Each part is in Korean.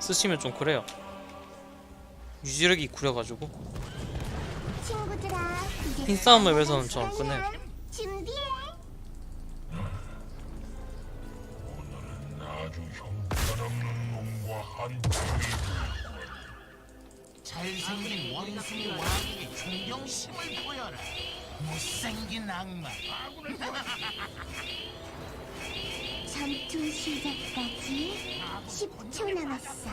쓰시면 좀 그래요. 유지력이 구려가지고 흰싸움을 위해서는. 좀 끝내요. 잘생긴 원숭이 왕에게 존경심을 보여라. 못생긴 악마. 전투 시작까지 10초 남았어.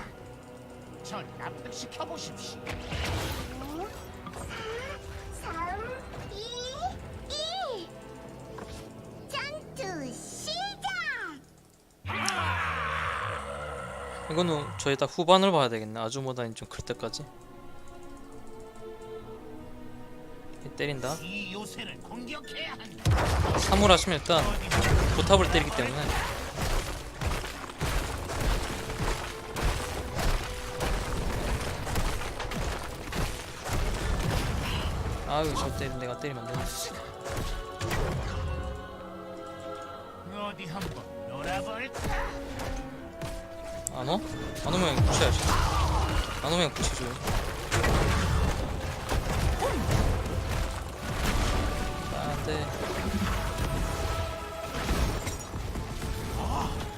절 납득시켜 보십시오. 5, 4, 3, 2, 1. 전투 시작! 이거는 저희 다 후반을 봐야 되겠네. 아주모단이 좀클 때까지. 때린다. 이 요새를 공격해야 한다. 3을 하시면 일단 보탑을 때리기 때문에 아유 저 때리 내가 때리면 안 되네 어디 한번 놀아볼까? 안 와? 안 오면 붙여야지. 안 오면 붙여줘요 안돼.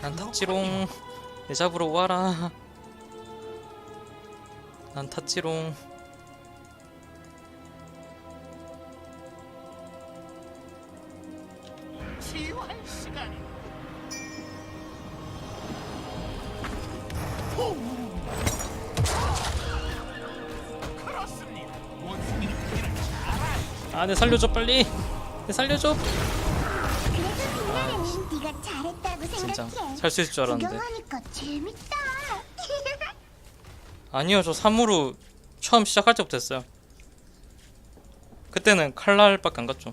난 탔지롱. 내 잡으러 와라. 난 탔지롱 아내 살려줘 빨리 내 살려줘 네가 잘했다고 진짜 생각해. 살 수 있을 줄 알았는데 구경하니까 재밌다. 아니요 저 3으로 처음 시작할 때부터 했어요 그때는 칼날밖에 안 갔죠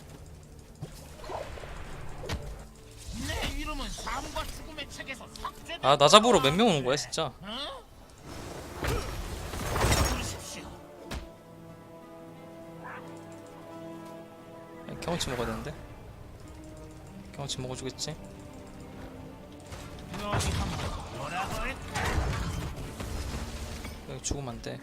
내 이름은 삶과 죽음의 책에서 삭제. 아나 잡으러 몇명 오는 거야 진짜 어? 경험치 먹어야 되는데 경험치 먹어주겠지? 여기 죽으면 안돼.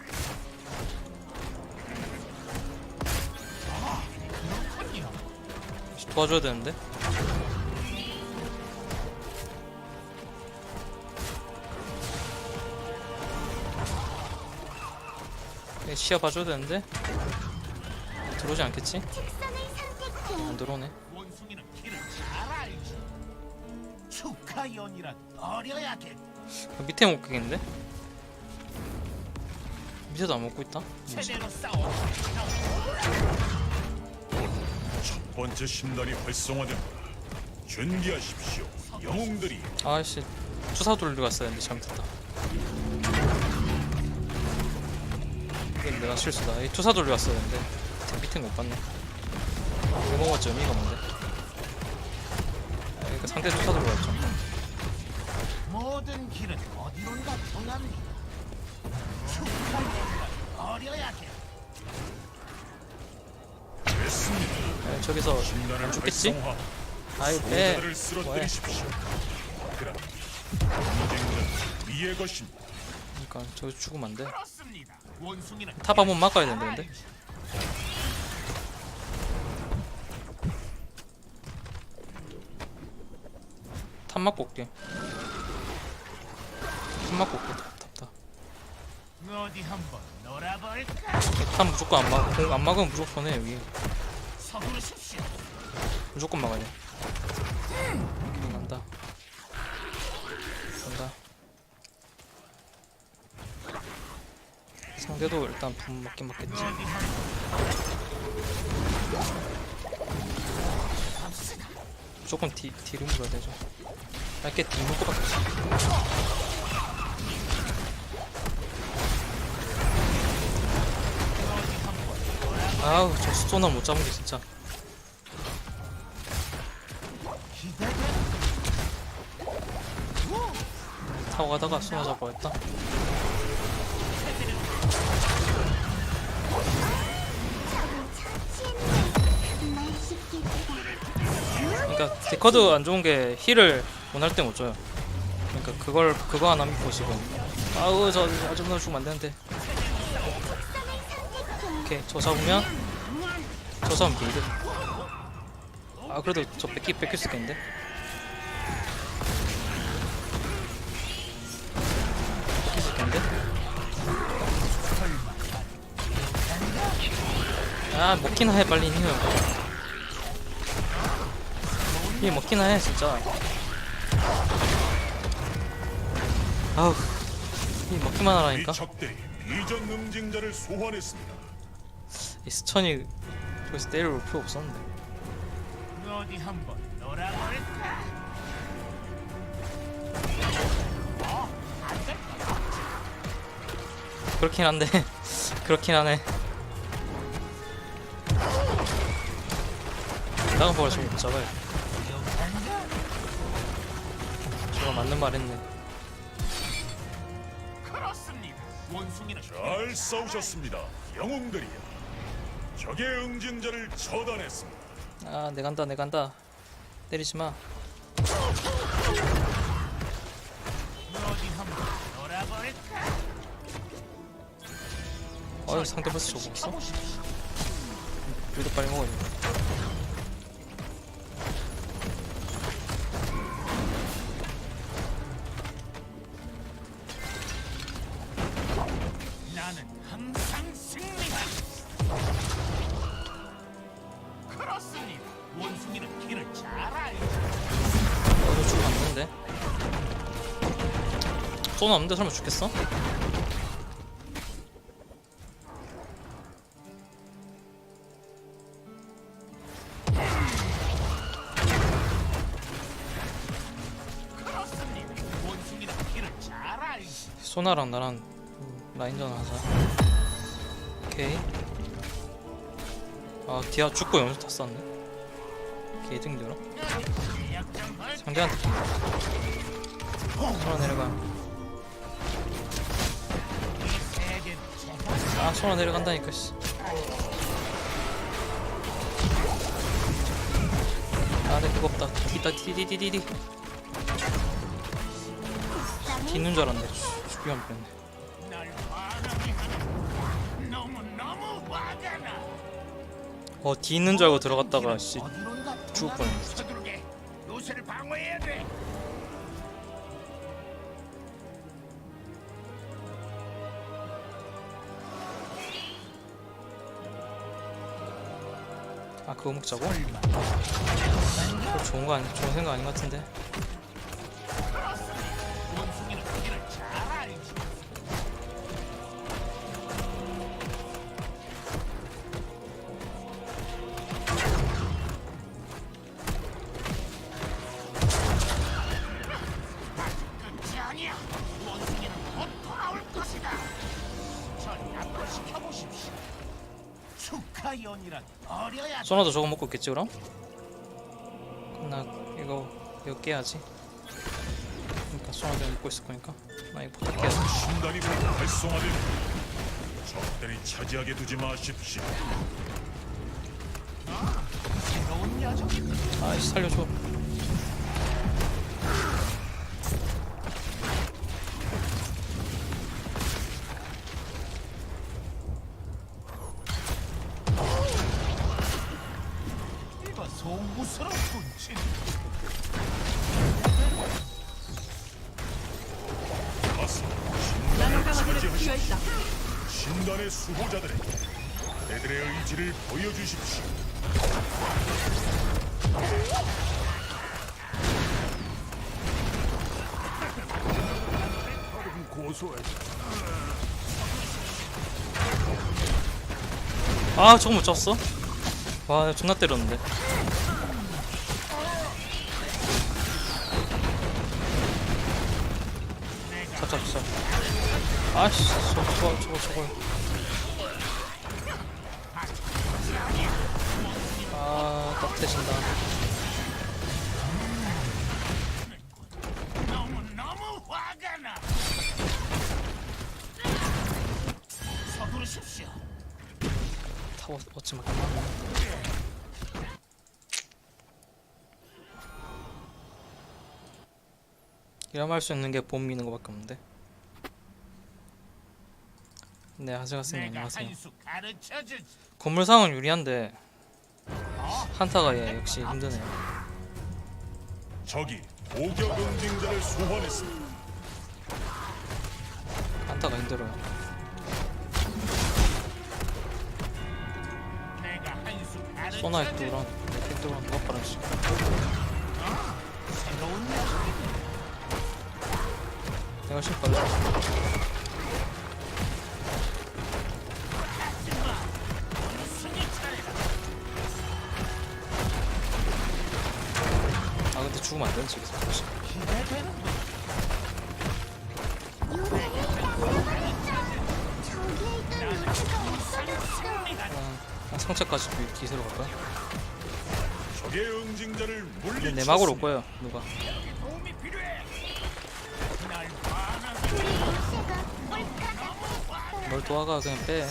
도와줘야 되는데 여기 시야 봐줘야 되는데 들어오지 않겠지? 들어오네 원숭이는 길을 잘 알죠. 축하 연이란 어려야 돼. 그 밑에 못 가겠는데? 밑에도 안 먹고 있다? 제대로 싸워. 첫 번째 신단이 활성화됩니다. 준비하십시오. 영웅들이 아씨 주사 돌리러 갔어야 했는데 잘못했다 이건 내가 실수다 이 투사 돌리러 갔어야 했는데 밑에 못 봤네 이거 먹었지 의미가 뭔데 아, 그러니까 상대 돌리러 갔죠 모든 길은 어디론가 통합니다. 축하연이란 어려야 돼. 됐습니다. 아, 저기서 안 죽겠지? 아이 쓰러뜨리십시오. 그럼 전쟁은 위의 것입니다. 그러니까 저기 죽으면 안 돼 그렇습니다. 원숭이는 탑 한 번 막아야 잘 되는데. 탑 막고 올게. 탑 막고 올게. 탑탑탑 어디 한번 놀아볼까? 탑 무조건 안 막, 공안 막으면 무조건 해 여기. 서두르십시오. 무조건 막아야 돼. 간다. 간다. 상대도 일단 분 맞긴 맞겠지. 어디 한번 갑시다. 무조건 디, 딜을 물어야 되죠 딜 먹고 밖에 없어 아우 저 수소나 못 잡은 게 진짜. 타고 가다가 수나 잡고 했다. 그러니까 디커드 안 좋은 게 힐을 원할 때 못 줘요. 그러니까 그걸 그거 하나 믿고 지금. 아우 저 아줌마 죽으면 안 되는데. 오케이 저 잡으면? 저 잡으면 빌드 아 그래도 저 뺏기 뺏길 수 있겠는데? 뺏길 수 있겠는데? 아 먹기나 해 빨리 니는 이 먹기나 해 진짜 아우 이 먹기만 이 하라니까? 적들이 이전 응징자를 소환했습니다. 이 스천이 저기서 때려올 필요 없었는데. 어디 한번 놀아볼까? 그렇긴 한데 그렇긴 하네. 나가 버려 저거 잡아요 저거 맞는 말 했네 원숭이는 잘 싸우셨습니다. 영웅들이여. 적의 응징자를 처단했습니다. 아 내 간다 내 간다 때리지 마 어디 한번 놀아볼까? 어휴 상대 벌써 저거 없어? 우리도 빨리 먹어야 돼 쏘는 없는데 설마 죽겠어? 소나랑 나랑 음, 라인전 하자. 오케이. 아 디아 죽고 연수 다 약점 걸 상대한테 소나 내려가 아 소나 내려간다니까 씨. 아네 그거 없다. 있다 디디디디디. 뒤는 줄 알았네. 죽기만 뺐네. 어 뒤 있는 줄 알고 들어갔다가 씨 죽을 뻔했네 아 그거 먹자고? 그거 좋은 거 아니 좋은 생각 아닌 것 같은데 어려야 소나도 저거 먹고 있겠지 그럼? 그럼 나 이거 이거 깨야지 그러니까 소나도 먹고 있을 거니까 나 이거 깨야지 신단이 곧 활성화됩니다. 적들이 차지하게 두지 마십시오. 새로운. 아이씨 살려줘 소무스럽군 친. 가서 신단을 차지하십시오. 신단의 수호자들에게 그들의 의지를 보여주십시오. 아 저거 못 잡았어? 와 존나 때렸는데 잡자 아씨 저거 저거 저거 저거 아 깍대진다 너무 너무 화가 나. 서두르십시오. 다 얻- 얻지 마 이라면 할 수 있는 게 봄 미는 거밖에 없는데 네 하세가스님 내가 안녕하세요. 건물 상황은 유리한데 한타가 예, 역시 힘드네요 적이 오격 응징자를 소환했습니다. 한타가 힘들어요 내가 한수 가르쳐 소나 주지. 엑도랑 엑도랑 누가 녀석. 내가 훨씬 빨라 죽으면 안 루트가 없어졌어. 아, 아, 상처까지 기- 기세로 갈까요? 적의 응징자를 근데 물리쳤습니다. 내 막으로 올 거예요 누가. 뭘 도와가 그냥 빼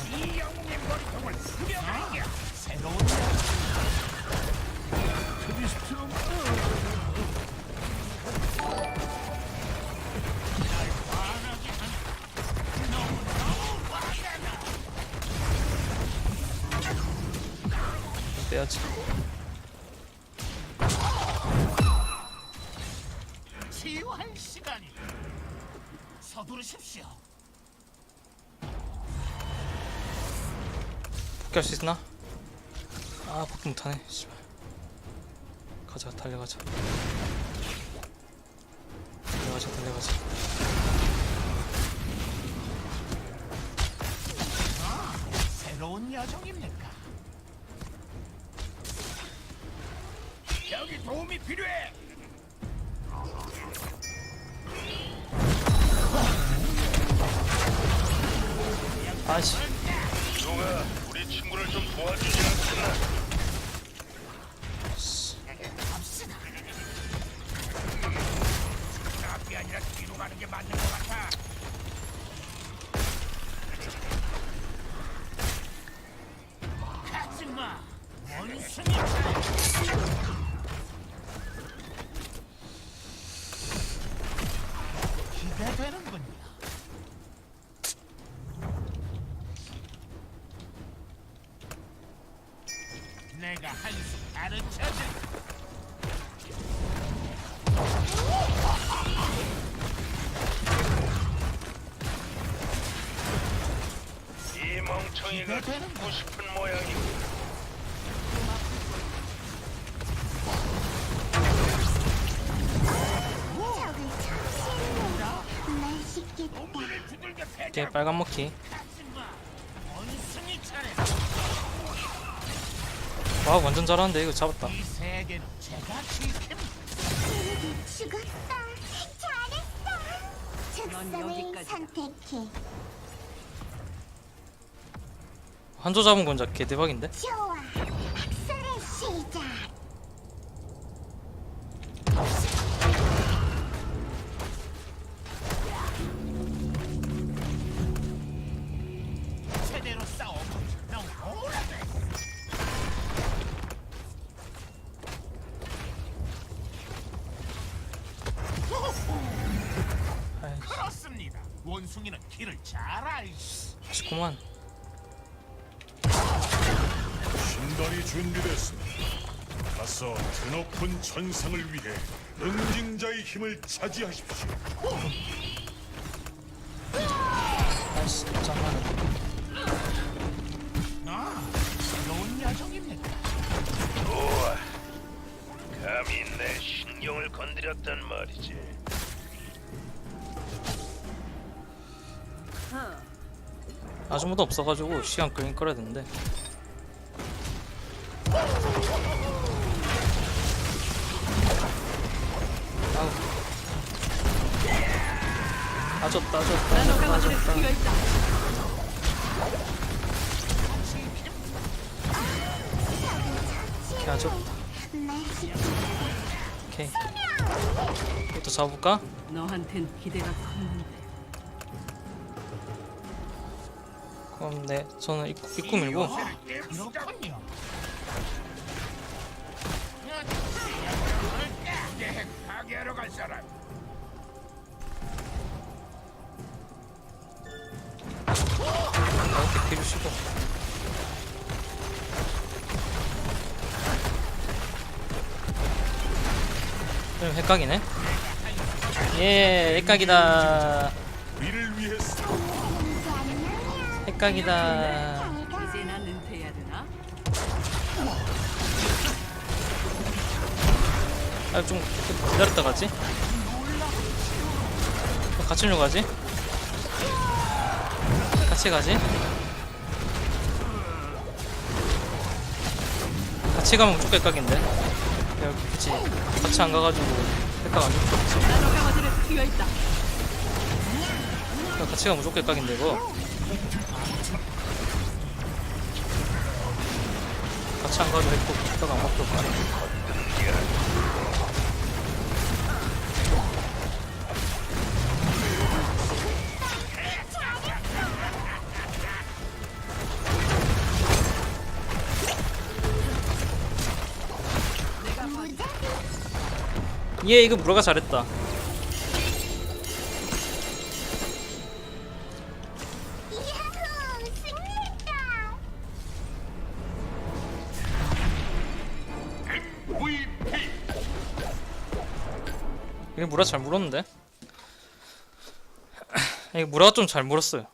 빼야지 치유할 시간이 서두르십시오. 복귀할 수 있나? 아 복귀 못하네 씨발 가자 달려가자 달려가자 달려가자 새로운 여정입니까? 도움이 필요해. 아씨 누가 우리 친구를 좀 도와주지 않겠나? 갑시다. 앞이 아니라 뒤로 가는 게 맞는 것 같아. 가지마. 원숭이 한수 가르쳐줄 이 멍청이가 죽고 싶은 모양이고 적을 처치했네. 맛있겠다. 두들겨 패자. 오케이 빨간 먹기 와 완전 잘하는데 이거 잡았다. 죽었어. 잘했어. 적성을 선택해. 한조 잡은 건 진짜 개대박인데? 좋 아쉽구만 신발이 준비됐습니다. 가서 드높은 천상을 위해 응징자의 힘을 차지하십시오. 아이씨 장난해 아, 새로운 여정입니까? 좋아 감히 내 신경을 건드렸단 말이지 아주머도 없어가지고 시간 끌긴 끌어야 되는데. 아우. 아졌다 아졌다 아졌다. 오케이 아졌다. 오케이. 이것도 잡아볼까? 너한텐 기대가 컸는데 그럼 네 저는 입구, 입구 밀고. 갈 사람. 해주시고. 좀 헷갈리네. 예 헷갈리다 헷갈리다. 이제 난 은퇴해야 되나? 아 좀 기다렸다 가지? 같이 로 가지? 같이 가지? 같이 가면 무조건 헷갈긴데? 여기 그치? 같이 안 가가지고 좋겠지. 나노 강화제를 트여 있다. 같이 가면 무조건 헷갈긴데 이거 같이 안 가도 했고 헷갈가 안 가네 얘 이거 무라가 잘했다 무라 잘 물었는데? 이거 무라가 좀 잘 물었어요